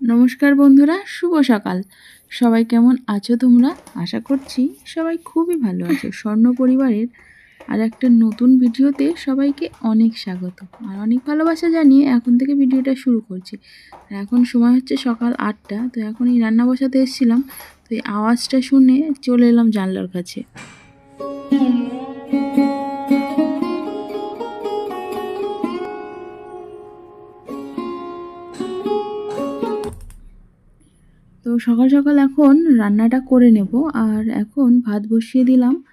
নমস্কার বন্ধুরা, শুভ সকাল। সবাই কেমন আছো তোমরা? আশা করছি সবাই খুবই ভালো আছো। স্বর্ণ পরিবারের আর একটা নতুন ভিডিওতে সবাইকে অনেক স্বাগত আর অনেক ভালোবাসা জানিয়ে এখন থেকে ভিডিওটা শুরু করছি। আর এখন সময় হচ্ছে সকাল আটটা, তো এখন এই রান্না বসাতে এসেছিলাম, তো এই আওয়াজটা শুনে চলে এলাম জানলার কাছে। তো সকাল সকাল এখন রান্নাটা করে নেব। আর এখন ভাত বসিয়ে দিলাম।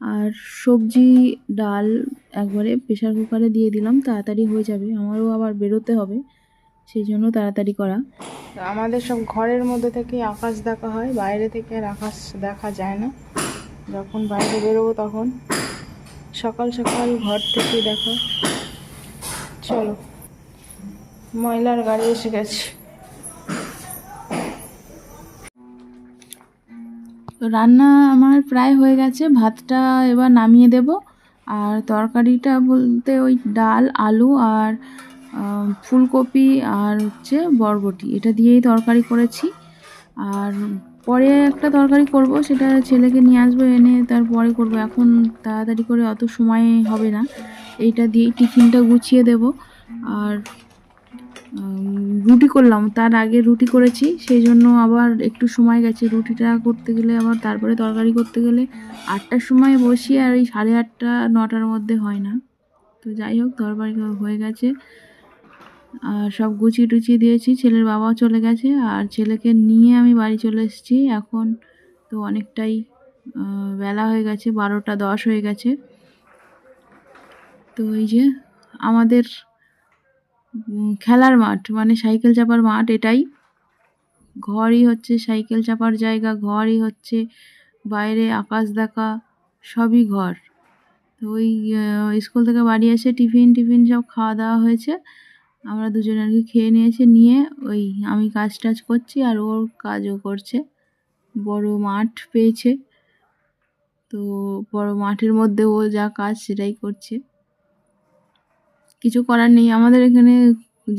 আর সবজি, ডাল একবারে প্রেশার কুকারে দিয়ে দিলাম। তাড়াতাড়ি হয়ে যাবে। আমারও আবার বেরোতে হবে। সেই জন্য তাড়াতাড়ি করা। আমাদের সব ঘরের মধ্যে থেকে আকাশ দেখা হয়। বাইরে থেকে আর আকাশ দেখা যায় না। যখন বাইরে বেরোবো তখন সকাল সকাল ঘর থেকে দেখো। চলো, ময়লার গাড়ি এসে গেছে। তো রান্না আমার প্রায় হয়ে গেছে। ভাতটা এবার নামিয়ে দেব। আর তরকারিটা বলতে ওই ডাল, আলু আর ফুলকপি আর হচ্ছে বরবটি। এটা দিয়েই তরকারি করেছি। আর পরে একটা তরকারি করব, সেটা ছেলেকে নিয়ে আসব এনে তারপরে করব। এখন তাড়াতাড়ি করে অত সময় হবে না। এইটা দিয়েই টিফিনটা গুছিয়ে দেব। আর রুটি করলাম। তার আগে রুটি করেছি, সেই জন্য আবার একটু সময় গেছে রুটিটা করতে গেলে, আবার তারপরে তরকারি করতে গেলে আটটার সময় বসি আর ওই সাড়ে আটটা, নটার মধ্যে হয় না। তো যাই হোক, তরকারি হয়ে গেছে। আর সব গুছিয়ে টুচিয়ে দিয়েছি, ছেলের বাবাও চলে গেছে আর ছেলেকে নিয়ে আমি বাড়ি চলে এসেছি। এখন তো অনেকটাই বেলা হয়ে গেছে, বারোটা দশ হয়ে গেছে। তো এই যে আমাদের খেলার মাঠ মানে সাইকেল চাপার মাঠ এটাই। ঘরই হচ্ছে সাইকেল চাপার জায়গা, ঘরই হচ্ছে বাইরে আকাশ দেখা, সবই ঘর। তো ওই স্কুল থেকে বাড়ি এসে টিফিন টিফিন সব খাওয়া দাওয়া হয়েছে। আমরা দুজনে আর কি খেয়ে নিয়েছে, নিয়ে ওই আমি কাজ টাজ করছি আর ওর কাজও করছে। বড় মাঠ পেয়েছে। তো বড় মাঠের মধ্যে ও যা কাজ সেটাই করছে। কিছু করার নেই। আমাদের এখানে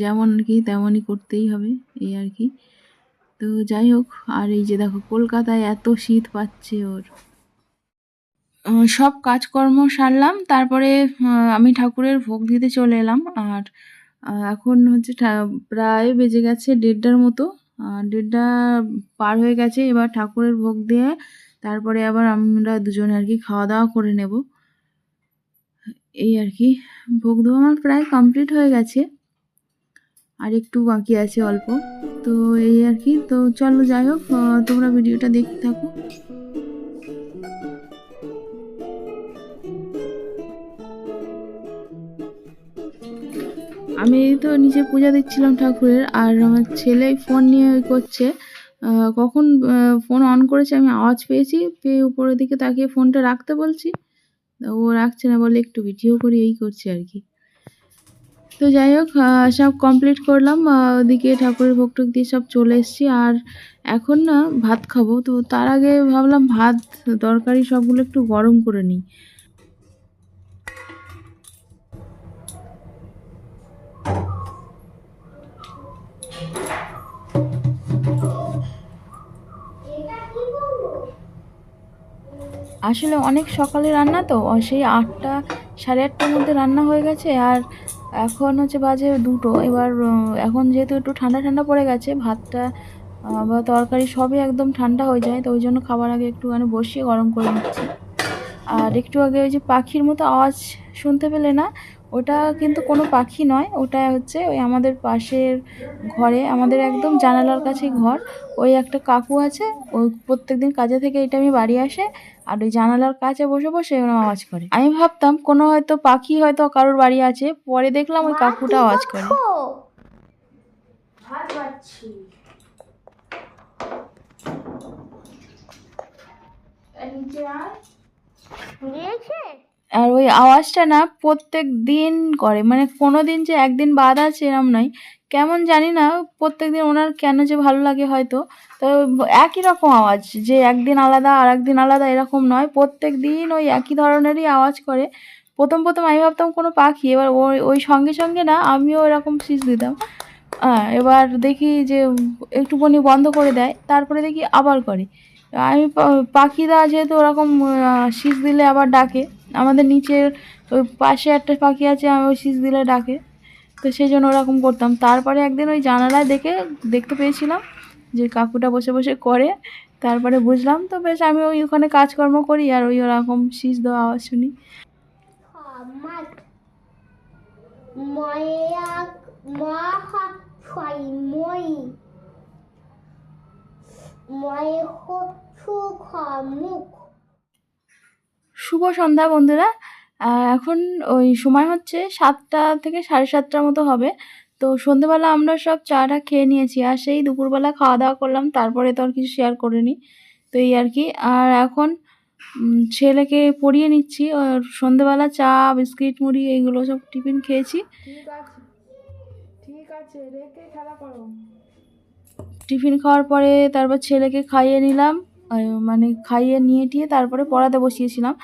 যেমন আর কি তেমনই করতেই হবে, এই আর কি। তো যাই হোক, আর এই যে দেখো, কলকাতায় এত শীত পাচ্ছে ওর। সব কাজকর্ম সারলাম, তারপরে আমি ঠাকুরের ভোগ দিতে চলে এলাম। আর এখন হচ্ছে প্রায় বেজে গেছে দেড়টার মতো। দেড়টা পার হয়ে গেছে, এবার ঠাকুরের ভোগ দিয়ে তারপরে আবার আমরা দুজনে আর কি খাওয়া দাওয়া করে নেব। এই আর কি। ভোগ দেওয়া আমার প্রায় কমপ্লিট হয়ে গেছে। আর একটু বাকি আছে অল্প। তো এই আর কি। তো চলো যাই হোক তোমরা ভিডিওটা দেখতে থাকো। আমি তো নিচে পূজা দিচ্ছিলাম ঠাকুরের, আর আমার ছেলে ফোন নিয়ে করছে। কখন ফোন অন করেছে আমি আওয়াজ পেয়েছি। পেয়ে উপরের দিকে তাকিয়ে ফোনটা রাখতে বলছি। ও রাখছে না বলে একটু ভিডিও করি এই করছে আর কি। তো যাই হোক সব কমপ্লিট করলাম ওদিকে ঠাকুরের ভোগ টোক দিয়ে সব চলে এসছি। আর এখন না ভাত খাব। তো তার আগে ভাবলাম ভাত, তরকারি সবগুলো একটু গরম করে নিই। আসলে অনেক সকালে রান্না তো সেই আটটা সাড়ে আটটার মধ্যে রান্না হয়ে গেছে আর এখন হচ্ছে বাজে দুটো। এবার এখন যেহেতু একটু ঠান্ডা ঠান্ডা পড়ে গেছে, ভাতটা বা তরকারি সবই একদম ঠান্ডা হয়ে যায়, তো ওই জন্য খাবার আগে একটুখানি বসিয়ে গরম করে নিচ্ছি। আর একটু আগে ওই যে পাখির মতো আওয়াজ শুনতে পেলে না ওটা কিন্তু কোনো পাখি নয় ওটা হচ্ছে ওই আমাদের পাশের ঘরে আমাদের একদম জানালার কাছে ঘর। ওই একটা কাকু আছে ওই প্রত্যেকদিন কাজে থেকে এটা আমি বাড়ি আসে আর ওই জানালার কাছে বসে বসে এরকম আওয়াজ করে। আমি ভাবতাম কোনো হয়তো পাখি হয়তো কারোর বাড়ি আছে পরে দেখলাম ওই কাকুটা আওয়াজ করে। ভাত বাড়ছি নিয়েছে আর ওই আওয়াজটা না প্রত্যেক দিন করে। মানে কোনো দিন যে একদিন বাদ আছে এরম নয়। কেমন জানি না প্রত্যেক দিন ওনার কেন যে ভালো লাগে হয়তো। তো একই রকম আওয়াজ, যে একদিন আলাদা আর একদিন আলাদা এরকম নয়। প্রত্যেক দিন ওই একই ধরনেরই আওয়াজ করে। প্রথম প্রথম আমি ভাবতাম কোনো পাখি, এবার ওই ওই সঙ্গে সঙ্গে না আমিও এরকম সিজ দিতাম। হ্যাঁ এবার দেখি যে একটুখানি বন্ধ করে দেয়, তারপরে দেখি আবার করে। আমি পাখিরা যেহেতু ওরকম শীষ দিলে আবার ডাকে। আমাদের নিচের ওই পাশে একটা পাখি আছে, আমি ওই শীষ দিলে ডাকে। তো সেই জন্য ওরকম করতাম। তারপরে একদিন ওই জানালায় দেখে, দেখতে পেয়েছিলাম যে কাকুটা বসে বসে করে। তারপরে বুঝলাম, তো বেশ আমি ওই ওখানে কাজকর্ম করি আর ওই ওরকম শীষ দেওয়া আওয়াজ শুনি। মুখ শুভ সন্ধ্যা বন্ধুরা। এখন ওই সময় হচ্ছে সাতটা থেকে সাড়ে সাতটার মতো হবে। তো সন্ধেবেলা আমরা সব চাটা খেয়ে নিয়েছি। আর সেই দুপুরবেলা খাওয়া দাওয়া করলাম তারপরে তো আর কিছু শেয়ার করিনি। তো এই আর কি। আর এখন ছেলেকে পড়িয়ে নিচ্ছি। আর সন্ধেবেলা চা বিস্কিট মুড়ি এইগুলো সব টিফিন খেয়েছি। ঠিক আছে রেখে খেলা করো। টিফিন খাওয়ার পরে তারপর ছেলেকে খাইয়ে নিলাম। মানে খাইয়ে নিয়ে টিয়ে তারপরে পড়াতে বসিয়েছিলাম।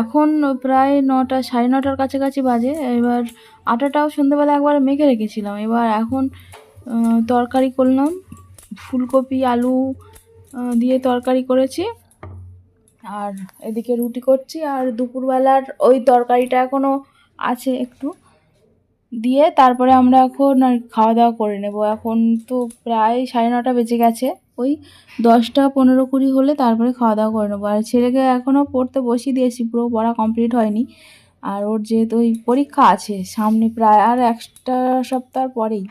এখন প্রায় নটা, সাড়ে নটার কাছাকাছি বাজে। এবার আটাটাও সন্ধ্যেবেলা একবার মেখে রেখেছিলাম। এবার এখন তরকারি করলাম। ফুলকপি, আলু দিয়ে তরকারি করেছি। আর এদিকে রুটি করছি। আর দুপুরবেলার ওই তরকারিটা এখনও আছে একটু। দিয়ে তারপরে আমরা এখন আর খাওয়া দাওয়া করে নেব। এখন তো প্রায় সাড়ে নটা বেজে গেছে। ওই দশটা পনেরো কুড়ি হলে তারপরে খাওয়া দাওয়া করে নেব। আর ছেলেকে এখনও পড়তে বসিয়ে দিয়েছি, পুরো পড়া কমপ্লিট হয়নি। আর ওর যেহেতু ওই পরীক্ষা আছে, সামনে প্রায় আর একটা সপ্তাহ পরেই।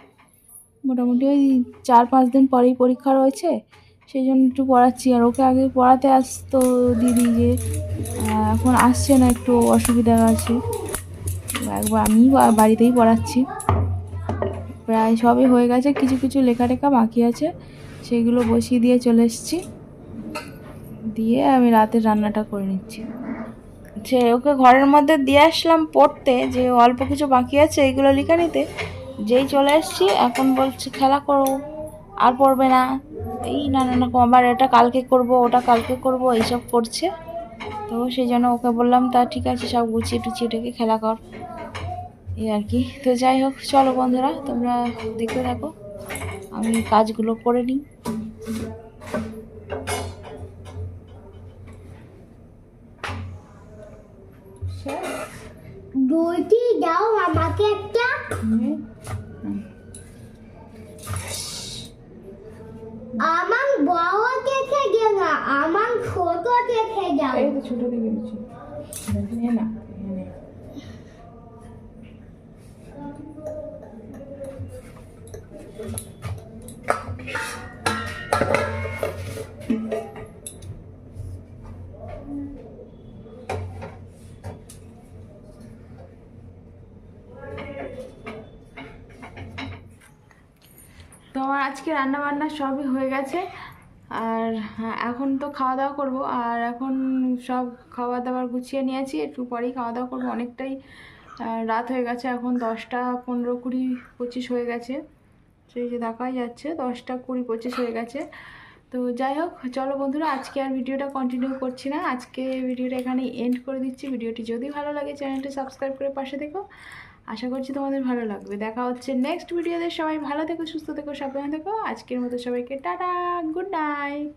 মোটামুটি ওই চার পাঁচ দিন পরেই পরীক্ষা রয়েছে, সেই জন্য একটু পড়াচ্ছি। আর ওকে আগে পড়াতে আসতো দিদি যে এখন আসছে না, একটু অসুবিধা আছে। একবার আমি বাড়িতেই পড়াচ্ছি। প্রায় সবই হয়ে গেছে, কিছু কিছু লেখা টেখা বাকি আছে। সেগুলো বসিয়ে দিয়ে চলে এসেছি। দিয়ে আমি রাতের রান্নাটা করে নিচ্ছি। সে ওকে ঘরের মধ্যে দিয়ে আসলাম পড়তে, যে অল্প কিছু বাকি আছে, এগুলো লিখে নিতে, যেই চলে এসেছি, এখন বলছে, খেলা করো, আর পড়বে না। এই নানা রকম আবার এটা কালকে করব, ওটা কালকে করব, এইসব করছে। তো সেই জন্য ওকে বললাম, তা ঠিক আছে, সব গুছিয়ে টুচিয়ে রেখে খেলা কর। এই আর কি। তো যাই হোক, চলো বন্ধুরা, তোমরা দেখতে থাকো। আমি কাজগুলো করে নিই। দুইটি দাও আমাকে একটা। আমার বড় দেখে গেল আমার ছোট দেখে যাও এই তো ছোট দিকে গেছি নিয়ে না নিয়ে। নে। আমার আজকে রান্না বান্না সবই হয়ে গেছে। আর এখন তো খাওয়া দাওয়া করব। আর এখন সব খাওয়া দাওয়ার গুছিয়ে নিয়েছি। একটু পরেই খাওয়া দাওয়া করব। অনেকটাই রাত হয়ে গেছে। এখন দশটা পনেরো কুড়ি পঁচিশ হয়ে গেছে। সেই যে দেখাই যাচ্ছে, দশটা কুড়ি পঁচিশ হয়ে গেছে। তো যাই হোক, চলো বন্ধুরা, আজকে আর ভিডিওটা কন্টিনিউ করছি না। আজকে ভিডিওটা এখানে এন্ড করে দিচ্ছি। ভিডিওটি যদি ভালো লাগে, চ্যানেলটি সাবস্ক্রাইব করে পাশে দেখো আশা করছি তোমাদের ভালো লাগবে। দেখা হচ্ছে নেক্সট ভিডিওতে সবাই ভালো থেকো, সুস্থ থেকো, সাবধানে থেকো। আজকের মতো সবাইকে টাটা গুড নাইট